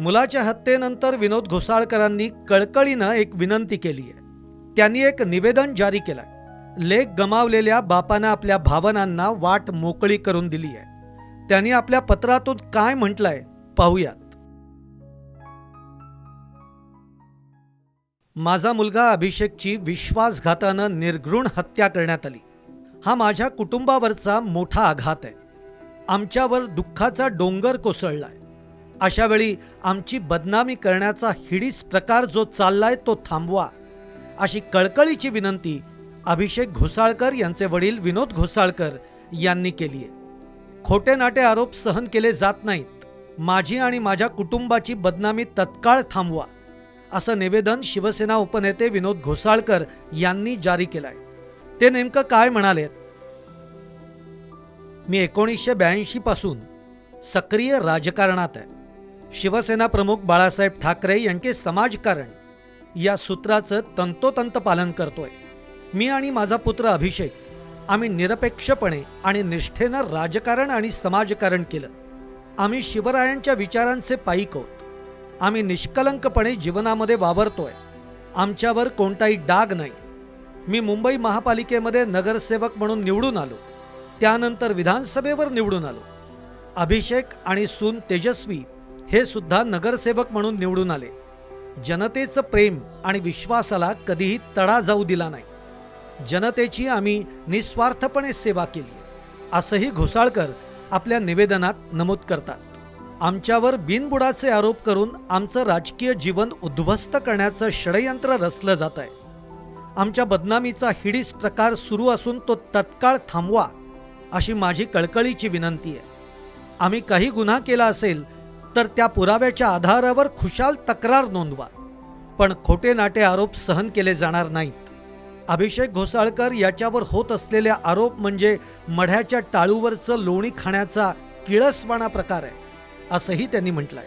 मुलाच्या हत्येनंतर विनोद घोसाळकरांनी कळकळीनं एक विनंती केली आहे. त्यांनी एक निवेदन जारी केलंय. लेख गमावलेल्या बापानं आपल्या भावनांना वाट मोकळी करून दिली आहे. त्यांनी आपल्या पत्रातून काय म्हटलंय पाहूयात. माझा मुलगा अभिषेकची विश्वासघातानं निर्घृण हत्या करण्यात आली. हा माझ्या कुटुंबावरचा मोठा आघात आहे. आमच्यावर दुःखाचा डोंगर कोसळलाय. अशा वेळी आमची बदनामी करण्याचा हिडीस प्रकार जो चाललाय तो थांबवा अशी कळकळीची विनंती अभिषेक घोसाळकर यांचे वडील विनोद घोसाळकर यांनी केली आहे. खोटे नाटे आरोप सहन केले जात नाहीत. माझी आणि माझ्या कुटुंबाची बदनामी तत्काळ थांबवा असं निवेदन शिवसेना उपनेते विनोद घोसाळकर यांनी जारी केलंय. ते नेमकं काय म्हणाले मी एकोणीसशे ब्याऐंशी पासून सक्रिय राजकारणात आहे. शिवसेना प्रमुख बाळासाहेब ठाकरे यांचे समाजकारण या सूत्राचं तंतोतंत पालन करतोय. मी आणि माझा पुत्र अभिषेक आम्ही निरपेक्षपणे आणि निष्ठेनं राजकारण आणि समाजकारण केलं. आम्ही शिवरायांच्या विचारांचे पाईक आहोत आम्ही निष्कलंकपणे जीवनामध्ये वावरतोय. आमच्यावर कोणताही डाग नाही. मी मुंबई महापालिकेमध्ये नगरसेवक म्हणून निवडून आलो. त्यानंतर विधानसभेवर निवडून आलो. अभिषेक आणि सून तेजस्वी हे सुद्धा नगरसेवक म्हणून निवडून आले. जनतेचं प्रेम आणि विश्वासाला कधीही तडा जाऊ दिला नाही. जनतेची आम्ही निस्वार्थपणे सेवा केली असंही घोसाळकर आपल्या निवेदनात नमूद करतात. आमच्यावर बिनबुडाचे आरोप करून आमचं राजकीय जीवन उद्ध्वस्त करण्याचं षडयंत्र रचलं जात आहे. आमच्या बदनामीचा हिडीस प्रकार सुरू असून तो तत्काळ थांबवा अशी माझी कळकळीची विनंती आहे. आम्ही काही गुन्हा केला असेल तर त्या पुराव्याच्या आधारावर खुशाल तक्रार नोंदवा. पण खोटे नाटे आरोप सहन केले जाणार नाहीत. अभिषेक घोसाळकर याच्यावर होत असलेले आरोप म्हणजे मढ्याच्या टाळूवरचं लोणी खाण्याचा किळसवाणा प्रकार आहे असंही त्यांनी म्हटलंय.